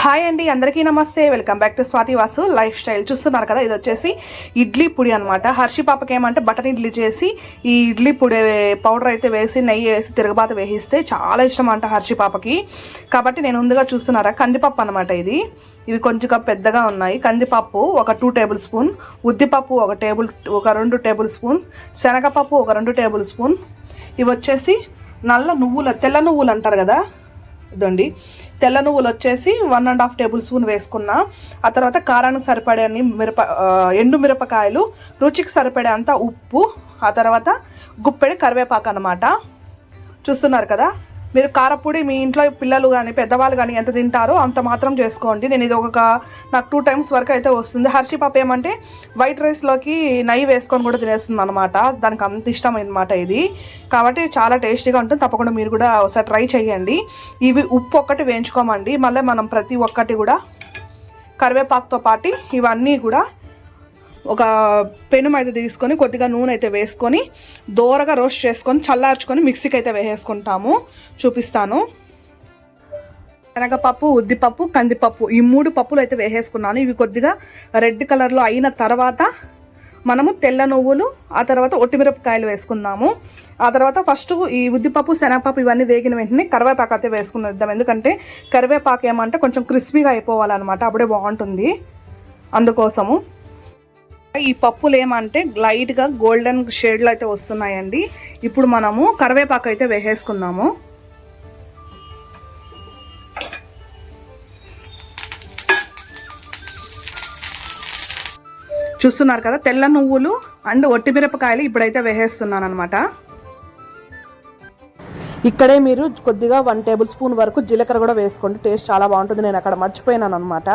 Hi అండి అందరికీ నమస్తే. Welcome back to Swathi Vasu lifestyle చూస్తున్నారు కదా ఇది వచ్చేసి ఇడ్లీ పొడి అనమాట హర్షి పాపకి ఏమంటే బటన్ ఇడ్లీ చేసి ఈ ఇడ్లీ పొడి పౌడర్ అయితే వేసి నెయ్యి వేసి తిరగబాత వేయిస్తే చాలా ఇష్టం అంట హర్షి పాపకి. కాబట్టి నేను ముందుగా చూస్తున్నారా కందిపప్పు అనమాట ఇది. ఇవి కొంచెం పెద్దగా ఉన్నాయి. కందిపప్పు ఒక టూ టేబుల్ స్పూన్ ఉద్దిపప్పు ఒక టేబుల్ ఒక రెండు టేబుల్ స్పూన్ శనగపప్పు ఒక రెండు టేబుల్ స్పూన్ ఇవి వచ్చేసి నల్ల నువ్వుల తెల్ల నువ్వులు అంటారు కదా ఇదండి తెల్ల నువ్వులు వచ్చేసి one and half tablespoon వేసుకున్నా ఆ తర్వాత కారానికి సరిపడే అన్ని మిరప ఎండు మిరపకాయలు రుచికి సరిపడే అంత ఉప్పు ఆ తర్వాత గుప్పెడి కరివేపాకు అనమాట చూస్తున్నారు కదా? మీరు కారపొడి మీ ఇంట్లో పిల్లలు కానీ పెద్దవాళ్ళు కానీ ఎంత తింటారో అంత మాత్రం చేసుకోండి. నేను ఇది ఒక నాకు టూ టైమ్స్ వరకు అయితే వస్తుంది. హర్షి పాప ఏమంటే వైట్ రైస్లోకి నెయ్యి వేసుకొని కూడా తినేస్తుంది అనమాట దానికి అంత ఇష్టం అనమాట ఇది. కాబట్టి చాలా టేస్టీగా ఉంటుంది. తప్పకుండా మీరు కూడా ఒకసారి ట్రై చేయండి. ఇవి ఉప్పు ఒక్కటి వేయించుకోమండి. మళ్ళీ మనం ప్రతి ఒక్కటి కూడా కరివేపాకుతో పాటు ఇవన్నీ కూడా ఒక పెనుము అయితే తీసుకొని కొద్దిగా నూనె అయితే వేసుకొని దోరగా రోస్ట్ చేసుకొని చల్లార్చుకొని మిక్సీకి అయితే వేసేసుకుంటాము. చూపిస్తాను. శనగపప్పు ఉద్దిపప్పు కందిపప్పు ఈ మూడు పప్పులు అయితే వేసేసుకున్నాను. ఇవి కొద్దిగా రెడ్ కలర్లో అయిన తర్వాత మనము తెల్ల నువ్వులు ఆ తర్వాత ఒట్టిమిరపకాయలు వేసుకుందాము. ఆ తర్వాత ఫస్ట్ ఈ ఉద్దిపప్పు శనగపప్పు ఇవన్నీ వేగిన వెంటనే కరివేపాకు అయితే వేసుకుందాం. ఎందుకంటే కరివేపాకు ఏమంటే కొంచెం క్రిస్పీగా అయిపోవాలన్నమాట. అప్పుడే బాగుంటుంది. అందుకోసము ఈ పప్పులు ఏమంటే లైట్గా గోల్డెన్ షేడ్లు అయితే వస్తున్నాయండి. ఇప్పుడు మనము కరివేపాకు అయితే వేసేసుకుందాము. చూస్తున్నారు కదా తెల్ల నువ్వులు అండ్ ఒట్టిమిరపకాయలు ఇప్పుడైతే వేసేస్తున్నాను అనమాట ఇక్కడే మీరు కొద్దిగా వన్ టేబుల్ స్పూన్ వరకు జీలకర్ర కూడా వేసుకోండి. టేస్ట్ చాలా బాగుంటుంది నేను అక్కడ మర్చిపోయినాను అనమాట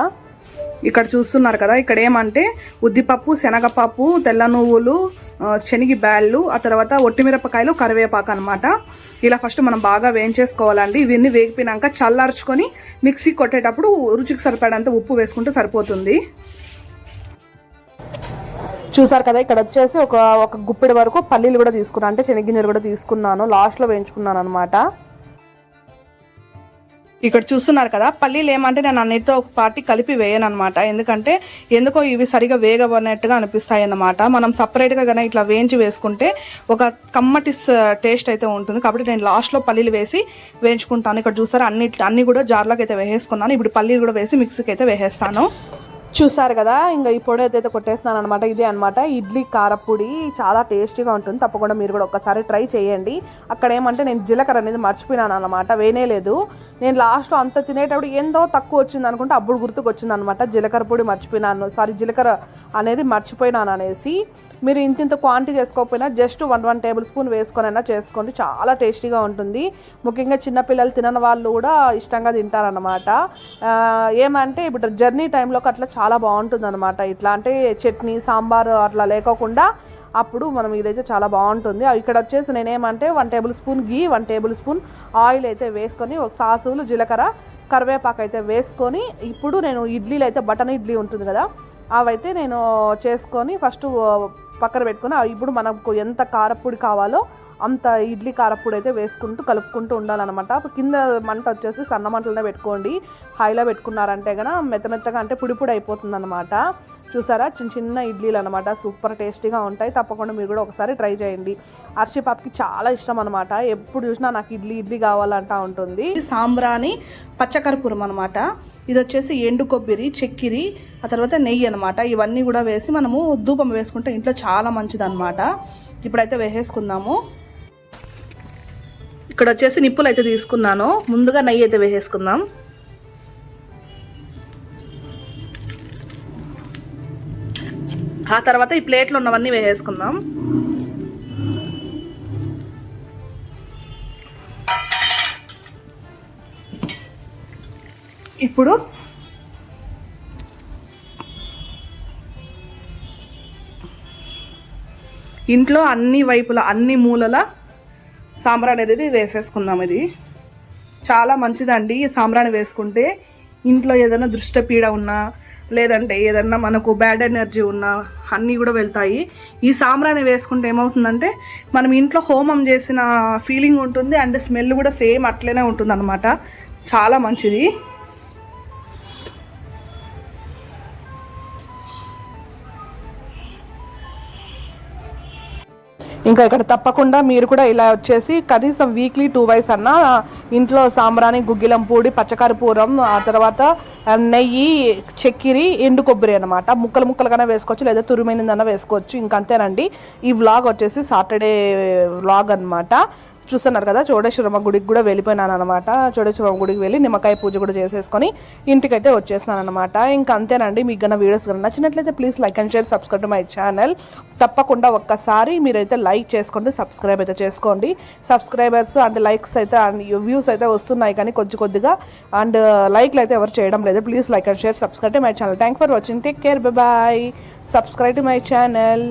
ఇక్కడ చూస్తున్నారు కదా ఇక్కడ ఏమంటే ఉద్దిపప్పు శనగపప్పు తెల్ల నువ్వులు ఆ, శనగ బ్యాళ్ళు ఆ తర్వాత ఒట్టిమిరపకాయలు కరివేపాకు అనమాట ఇలా ఫస్ట్ మనం బాగా వేయించేసుకోవాలండి. ఇవన్నీ వేగిపోయినాక చల్లార్చుకొని మిక్సీ కొట్టేటప్పుడు రుచికి సరిపడంత ఉప్పు వేసుకుంటే సరిపోతుంది. చూసారు కదా ఇక్కడ వచ్చేసి ఒక ఒక గుప్పెడి వరకు పల్లీలు కూడా తీసుకున్నాను అంటే శనగింజలు కూడా తీసుకున్నాను. లాస్ట్లో వేయించుకున్నాను అనమాట ఇక్కడ చూస్తున్నారు కదా పల్లీలు ఏమంటే నేను అన్నిటితో ఒక పార్టీ కలిపి వేయను అనమాట ఎందుకంటే ఎందుకో ఇవి సరిగా వేగబడినట్టుగా అనిపిస్తాయి అన్నమాట మనం సపరేట్గా కానీ ఇట్లా వేయించి వేసుకుంటే ఒక కమ్మటి టేస్ట్ అయితే ఉంటుంది. కాబట్టి నేను లాస్ట్లో పల్లీలు వేసి వేయించుకుంటాను. ఇక్కడ చూసారా అన్ని అన్ని కూడా జార్లోకి అయితే వేసేసుకున్నాను. ఇప్పుడు పల్లీలు కూడా వేసి మిక్సీకి అయితే వేసేస్తాను. చూసారు కదా ఇంకా ఈ పొడి అయితే కొట్టేస్తున్నాను అనమాట ఇదే అనమాట ఇడ్లీ కారపొడి చాలా టేస్టీగా ఉంటుంది. తప్పకుండా మీరు కూడా ఒకసారి ట్రై చేయండి. అక్కడ ఏమంటే నేను జీలకర్ర అనేది మర్చిపోయినాను అనమాట వేనేలేదు నేను లాస్ట్లో అంత తినేటప్పుడు ఏందో తక్కువ వచ్చింది అనుకుంటే అప్పుడు గుర్తుకు వచ్చింది అనమాట జీలకర్ర పొడి మర్చిపోయినాను. సారీ జీలకర్ర అనేది మర్చిపోయినాను అనేసి. మీరు ఇంత ఇంత క్వాంటిటీ చేసుకోకపోయినా just one one tablespoon వేసుకొనైనా చేసుకోండి. చాలా టేస్టీగా ఉంటుంది. ముఖ్యంగా చిన్నపిల్లలు తినని వాళ్ళు కూడా ఇష్టంగా తింటారనమాట ఏమంటే ఇప్పుడు జర్నీ టైంలోకి అట్లా చాలా బాగుంటుంది అనమాట ఇట్లా అంటే చట్నీ సాంబార్ అట్లా లేకోకుండా అప్పుడు మనం ఇదైతే చాలా బాగుంటుంది. ఇక్కడ వచ్చేసి నేనేమంటే one tablespoon ghee one tablespoon oil అయితే వేసుకొని ఒక సాసులు జీలకర్ర కరివేపాకు అయితే వేసుకొని ఇప్పుడు నేను ఇడ్లీలు అయితే బటన్ ఇడ్లీ ఉంటుంది కదా అవైతే నేను చేసుకొని ఫస్ట్ పక్కన పెట్టుకుని అవి ఇప్పుడు మనకు ఎంత కారపొడి కావాలో అంత ఇడ్లీ కారపొడి అయితే వేసుకుంటూ కలుపుకుంటూ ఉండాలన్నమాట. అప్పుడు కింద మంట వచ్చేసి సన్న మంటలనే పెట్టుకోండి. హైలో పెట్టుకున్నారంటే కనుక మెత్త మెత్తగా అంటే పొడి పొడి అయిపోతుంది అనమాట చూసారా? చిన్న చిన్న ఇడ్లీలు అనమాట సూపర్ టేస్టీగా ఉంటాయి. తప్పకుండా మీరు కూడా ఒకసారి ట్రై చేయండి. అర్షి పాపకి చాలా ఇష్టం అనమాట ఎప్పుడు చూసినా నాకు ఇడ్లీ ఇడ్లీ కావాలంటా ఉంటుంది. సాంబ్రాని పచ్చకర్పూరం అనమాట ఇది వచ్చేసి ఎండు కొబ్బరి చక్కెరి ఆ తర్వాత నెయ్యి అనమాట ఇవన్నీ కూడా వేసి మనము ధూపం వేసుకుంటే ఇంట్లో చాలా మంచిది అనమాట ఇప్పుడైతే వేసేసుకుందాము. ఇక్కడ వచ్చేసి నిప్పులు అయితే తీసుకున్నాను. ముందుగా నెయ్యి అయితే వేసేసుకుందాం. ఆ తర్వాత ఈ ప్లేట్లో ఉన్నవన్నీ వేసేసుకుందాం. ఇప్పుడు ఇంట్లో అన్ని వైపుల అన్ని మూలల సాంబ్రాణి అనేది వేసేసుకుందాం ఇది. చాలా మంచిదండి ఈ సాంబ్రాణి వేసుకుంటే. ఇంట్లో ఏదైనా దృష్టపీడ ఉన్నా లేదంటే ఏదన్నా మనకు బ్యాడ్ ఎనర్జీ ఉన్నా అన్నీ కూడా వెళ్తాయి. ఈ సాంబ్రాణి వేసుకుంటే ఏమవుతుందంటే మనం ఇంట్లో హోమం చేసిన ఫీలింగ్ ఉంటుంది అండ్ స్మెల్ కూడా సేమ్ అట్లనే ఉంటుంది చాలా మంచిది. ఇంకా ఇక్కడ తప్పకుండా మీరు కూడా ఇలా వచ్చేసి కనీసం వీక్లీ టూ వైస్ అన్న ఇంట్లో సాంబ్రాణి గుగ్గిలం పూడి పచ్చకర్పూరం ఆ తర్వాత నెయ్యి చక్కెరి ఎండు కొబ్బరి అనమాట ముక్కలు ముక్కలుగానే వేసుకోవచ్చు లేదా తురిమైనదన్నా వేసుకోవచ్చు. ఇంకంతేనండి. ఈ వ్లాగ్ వచ్చేసి సాటర్డే వ్లాగ్ అన్నమాట. చూస్తున్నారు కదా చోడేశ్వరమ్మ గుడికి కూడా వెళ్ళిపోయినాను అనమాట చోడేశ్వరమ్మ గుడికి వెళ్ళి నిమ్మకాయ పూజ కూడా చేసేసుకొని ఇంటికైతే వచ్చేసినాను అనమాట ఇంకా అంతేనండి మీకు కన్నా వీడియోస్ కన్నా నచ్చినట్లయితే please like and share subscribe to my channel తప్పకుండా ఒక్కసారి మీరైతే లైక్ చేసుకోండి సబ్స్క్రైబ్ అయితే చేసుకోండి. సబ్స్క్రైబర్స్ అండ్ లైక్స్ అయితే అండ్ వ్యూస్ అయితే వస్తున్నాయి కానీ కొద్ది కొద్దిగా. అండ్ లైక్లు uh, అయితే ఎవరు చేయడం లేదు. Please like and share subscribe to my channel thank for watching take care bye subscribe to my channel